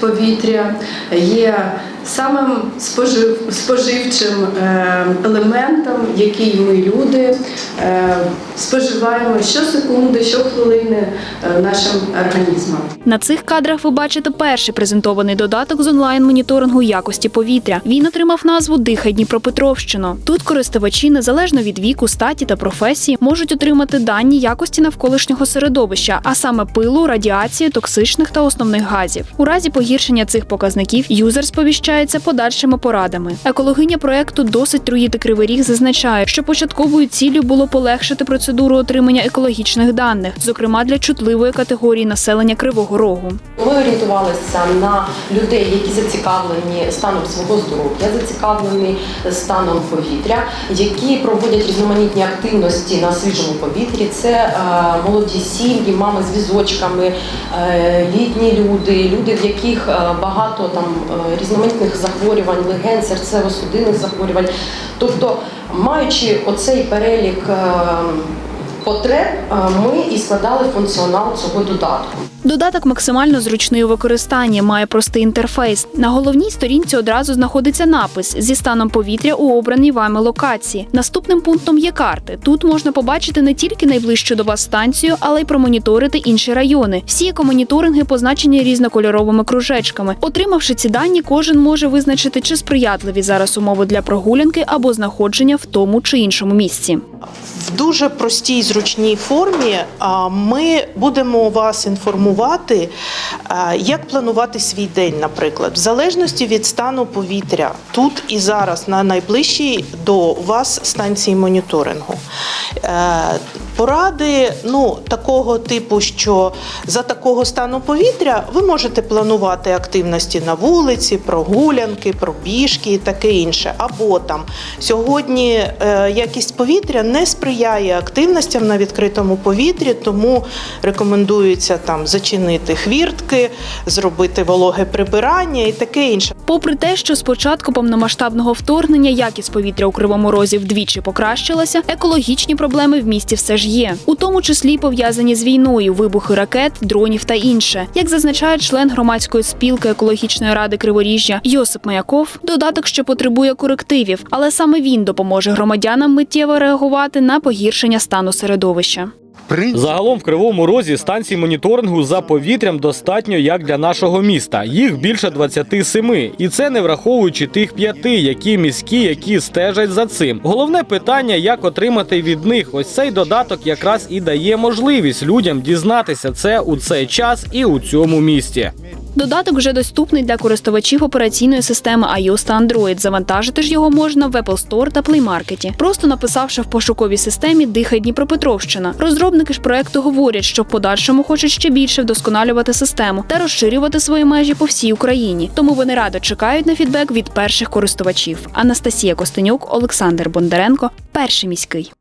Повітря є самим спожив, споживчим е, елементом, який ми люди е, споживаємо щосекунди, щохвилини е, нашим організмом. На цих кадрах ви бачите перший презентований додаток з онлайн-моніторингу якості повітря. Він отримав назву Дихай Дніпропетровщину. Тут користувачі, незалежно від віку, статі та професії, можуть отримати дані якості навколишнього середовища, а саме пилу, радіації, токсичних та основних газів. У разі погіршення цих показників юзер сповіщається подальшими порадами. Екологиня проекту досить труїти кривий ріг зазначає, що початковою ціллю було полегшити процедуру отримання екологічних даних, зокрема для чутливої категорії населення Кривого Рогу. Ми орієнтувалися на людей, які зацікавлені станом свого здоров'я, зацікавлені станом повітря, які проводять різноманітні активності на свіжому повітрі. Це е, молоді сім'ї, мами з візочками, е, літні люди, люди, в яких е, багато там е, різноманітних захворювань, легень, серцево-судинних захворювань. Тобто, маючи оцей перелік. Потреб е, ми і складали функціонал цього додатку. Додаток максимально зручний у використанні, має простий інтерфейс. На головній сторінці одразу знаходиться напис зі станом повітря у обраній вами локації. Наступним пунктом є карти. Тут можна побачити не тільки найближчу до вас станцію, але й промоніторити інші райони. Всі екомоніторинги позначені різнокольоровими кружечками. Отримавши ці дані, кожен може визначити, чи сприятливі зараз умови для прогулянки або знаходження в тому чи іншому місці. В дуже простій зручній формі ми будемо вас інформувати, як планувати свій день, наприклад, в залежності від стану повітря тут і зараз на найближчій до вас станції моніторингу. Поради ну, такого типу, що за такого стану повітря ви можете планувати активності на вулиці, прогулянки, пробіжки і таке інше. Або там сьогодні е, якість повітря не сприяє активностям на відкритому повітрі, тому рекомендується там зачинити хвіртки, зробити вологе прибирання і таке інше. Попри те, що з початку повномасштабного вторгнення якість повітря у кривому розі вдвічі покращилася, екологічні проблеми в місті все ж є, у тому числі пов'язані з війною, вибухи ракет, дронів та інше. Як зазначає член громадської спілки екологічної ради Криворіжжя Йосип Маяков, додаток ще потребує корективів, але саме він допоможе громадянам миттєво реагувати на погіршення стану середовища. Загалом в Кривому Розі станцій моніторингу за повітрям достатньо як для нашого міста. Їх більше 27. І це не враховуючи тих п'яти, які міські, які стежать за цим. Головне питання, як отримати від них ось цей додаток, якраз і дає можливість людям дізнатися це у цей час і у цьому місті. Додаток вже доступний для користувачів операційної системи iOS та Android. Завантажити ж його можна в Apple Store та Play Market, просто написавши в пошуковій системі Дихай Дніпропетровщина. Розробники ж проекту говорять, що в подальшому хочуть ще більше вдосконалювати систему та розширювати свої межі по всій Україні. Тому вони радо чекають на фідбек від перших користувачів. Анастасія Костенюк, Олександр Бондаренко, перший міський.